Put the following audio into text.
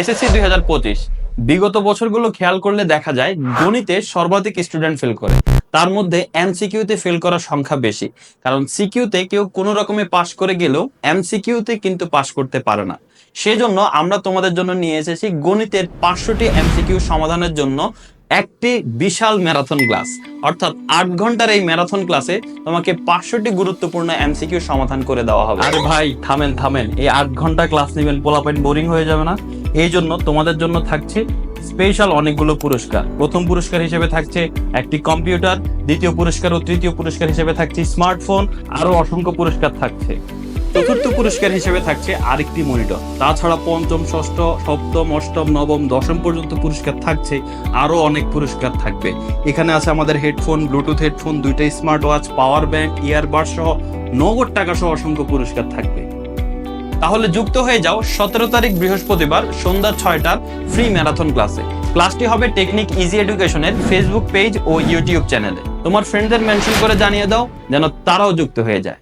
SSC দুই হাজার পঁচিশ। বিগত বছরগুলো খেয়াল করলে দেখা যায় গণিতে সর্বাধিক স্টুডেন্ট ফেল করে। তার মধ্যে এমসিকিউতে ফেল করার সংখ্যা বেশি। কারণ সিকিউতে কেউ কোনো রকমে পাশ করে গেলেও এমসিকিউতে কিন্তু পাশ করতে পারে না। সেজন্য আমরা তোমাদের জন্য নিয়ে এসেছি গণিতের পাঁচশোটি এমসিকিউ সমাধানের জন্য একটি বিশাল ম্যারাথন ক্লাস অর্থাৎ আট ঘণ্টার এই ম্যারাথন ক্লাসে তোমাকে পাঁচশোটি গুরুত্বপূর্ণ এমসিকিউ সমাধান করে দেওয়া হবে। আরে ভাই থামেন থামেন। এই আট ঘণ্টা ক্লাস নেবেন পোলাপাইন বোরিং হয়ে যাবে না। এই জন্য তোমাদের জন্য থাকছে স্পেশাল অনেকগুলো পুরস্কার। প্রথম পুরস্কার হিসেবে থাকছে একটি কম্পিউটার দ্বিতীয় পুরস্কার ও তৃতীয় পুরস্কার হিসেবে থাকছে স্মার্টফোন আরও অসংখ্য পুরস্কার থাকছে। চতুর্থ পুরস্কার হিসেবে থাকছে আরেকটি মনিটর তাছাড়া পঞ্চম, ষষ্ঠ, সপ্তম, অষ্টম, নবম, দশম পর্যন্ত পুরস্কার থাকছে, আরও অনেক পুরস্কার থাকবে। এখানে আছে আমাদের হেডফোন ব্লুটুথ হেডফোন দুইটা smart watch power bank earbud সহ নগদ টাকা সহ অসংখ্য পুরস্কার থাকবে। তাহলে যুক্ত হয়ে যাও সতেরো তারিখ বৃহস্পতিবার সন্ধ্যা ছয়টার ফ্রি ম্যারাথন ক্লাসে ক্লাসটি হবে টেকনিক ইজি এডুকেশনের ফেসবুক পেজ ও ইউটিউব চ্যানেলে তোমার ফ্রেন্ডদের মেনশন করে জানিয়ে দাও, যেন তারাও যুক্ত হয়ে যায়।